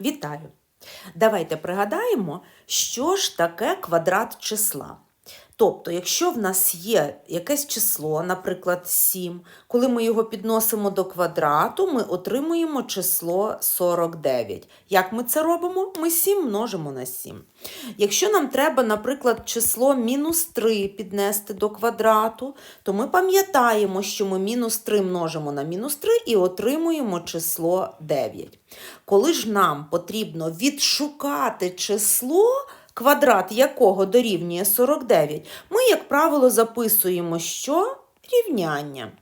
Вітаю! Давайте пригадаємо, що ж таке квадрат числа. Тобто, якщо в нас є якесь число, наприклад, 7, коли ми його підносимо до квадрату, ми отримуємо число 49. Як ми це робимо? Ми 7 множимо на 7. Якщо нам треба, наприклад, число мінус 3 піднести до квадрату, то ми пам'ятаємо, що ми мінус 3 множимо на мінус 3 і отримуємо число 9. Коли ж нам потрібно відшукати число, квадрат якого дорівнює 49, ми, як правило, записуємо що? Рівняння.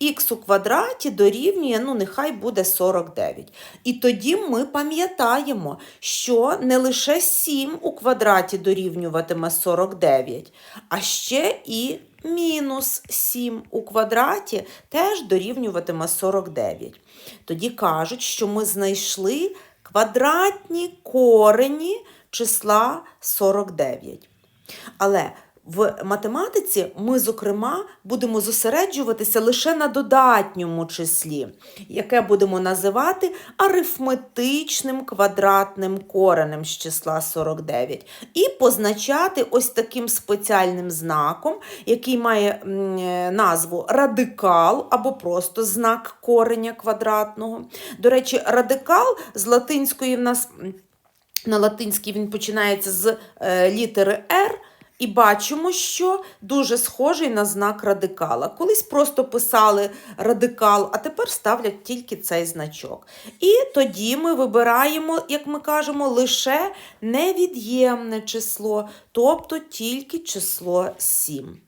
Х у квадраті дорівнює, ну, нехай буде 49. І тоді ми пам'ятаємо, що не лише 7 у квадраті дорівнюватиме 49, а ще і мінус 7 у квадраті теж дорівнюватиме 49. Тоді кажуть, що ми знайшли квадратні корені числа 49. Але в математиці ми, зокрема, будемо зосереджуватися лише на додатньому числі, яке будемо називати арифметичним квадратним коренем з числа 49, і позначати ось таким спеціальним знаком, який має назву радикал або просто знак кореня квадратного. До речі, радикал з латинської в нас. на латинській він починається з е, літери R, і бачимо, що дуже схожий на знак радикала. Колись просто писали радикал, а тепер ставлять тільки цей значок. І тоді ми вибираємо, як ми кажемо, лише невід'ємне число, тобто тільки число 7.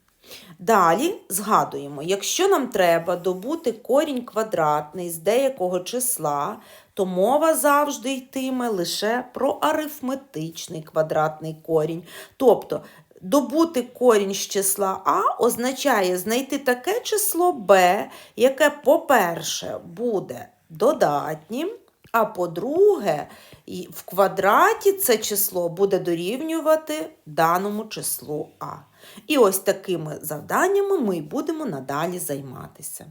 Далі згадуємо, якщо нам треба добути корінь квадратний з деякого числа, то мова завжди йтиме лише про арифметичний квадратний корінь. Тобто добути корінь з числа А означає знайти таке число Б, яке, по-перше, буде додатнім, а по-друге, в квадраті це число буде дорівнювати даному числу А. І ось такими завданнями ми будемо надалі займатися.